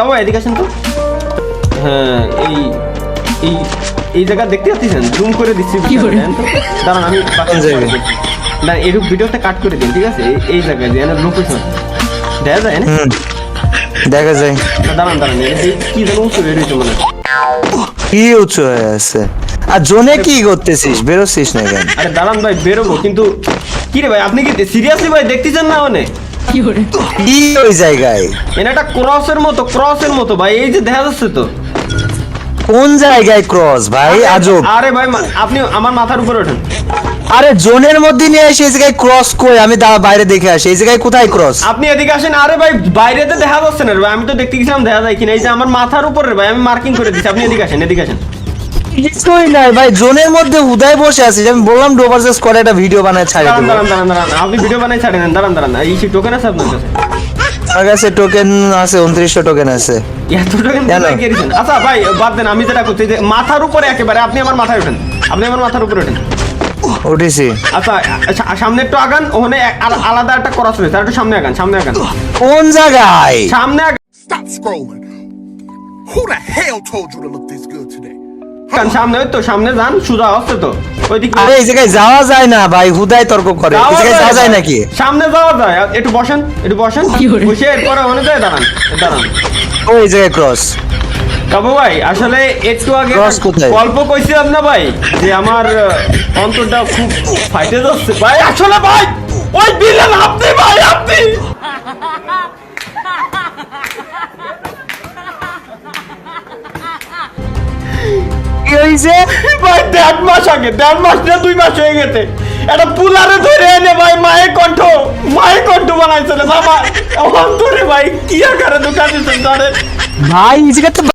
বাবা এদিকে আসেন তো? হ্যাঁ এই এই এই জায়গা দেখতে পাচ্ছেন? জুম করে দিচ্ছি? দাঁড়ান আমি না এরকম ভিডিওটা কাট করে দিন ঠিক আছে? এই- জায়গায় যে লোকেশন দেখা যায় না? দেখা যায়। দাঁড়ান দাঁড়ান কি যেন উঁচু বের মনে কি উঁচু হয়ে আছে? আর জোনে কি করতেছিস? বেরোচ্ছিস না কেন? আরে দাঁড়ান ভাই বেরোবো কিন্তু কি রে ভাই আপনি কি সিরিয়াসলি ভাই দেখতেছেন না মানে কি ওই জায়গায়? এটা একটা ক্রসের মতো ক্রসের মতো ভাই এই যে দেখা যাচ্ছে তো। কোন জায়গায় ক্রস ভাই? আজব। আরে ভাই আপনি আমার মাথার উপরে ওঠেন। আরে জোনের মধ্যে নিয়ে এসে এই জায়গায় ক্রস কই? আমি বাইরে দেখে আসি। এই জায়গায় কোথায় ক্রস? আপনি এদিকে আসেন। আরে ভাই বাইরেতে দেখা যাচ্ছে না রে ভাই। আমি তো দেখতে গেছিলাম দেখা যায় কিনা। এই যে আমার মাথার উপরে ভাই আমি মার্কিং করে দিচ্ছি আপনি এদিকে আসেন এদিকে আসেন। কিছুই নাই ভাই জোনের মধ্যে হুদায় বসে আছি। আমি বললাম ডোভার জাস্ট করে একটা ভিডিও বানায় ছাড়ি দাঁড়ান দাঁড়ান দাঁড়ান দাঁড়ান আপনি ভিডিও বানাই ছাড়েন দাঁড়ান দাঁড়ান। এই টোকেন আছে আপনার কাছে? আমার কাছে টোকেন আছে উনত্রিশশো টোকেন আছে। এত টোকেন কোথায় গিয়েছেন আচ্ছা ভাই বাদ দেন আমি যেটা করছি মাথার উপরে একেবারে আপনি আমার মাথায় ওঠেন। আপনি আমার মাথার উপরে ওঠেন। উঠেছি। আচ্ছা সামনে একটু আগান ওখানে আলাদা একটা রয়েছে আর একটু সামনে আগান সামনে আগান। কোন জায়গায়? সামনে আগান। Stop scrolling. Who the hell told you to look this good today? সামনে ওই তো সামনে যান সুজা হচ্ছে তো। ওইদিকে আরে এই জায়গায় যাওয়া যায় না ভাই হুদায় তর্ক করে। এই জায়গায় যাওয়া যায় নাকি? সামনে যাওয়া যায়। একটু বসেন একটু বসেন। বসে এরপরে ওখানে যায় দাঁড়ান দাঁড়ান। ওই জায়গায় ক্রস কাবু ভাই আসলে একটু আগে? গল্প কইছিলাম না ভাই যে আমার অন্তরটা খুব ফাইটে যাচ্ছে। ভাই আসলে ভাই ওই বিলেন আপনি ভাই আপনি। কি হয়েছে ভাই, দেড় মাস আগে, দেড় মাস না, দুই মাস হয়ে গেছে। একটা পুলারে ধরে এনে ভাই, মায়ের কণ্ঠ মায়ের কণ্ঠ বানাইছিল বাবা। অন্তরে ভাই, কি আকারে দোকান দিতে ভাই, এই জায়গায় তো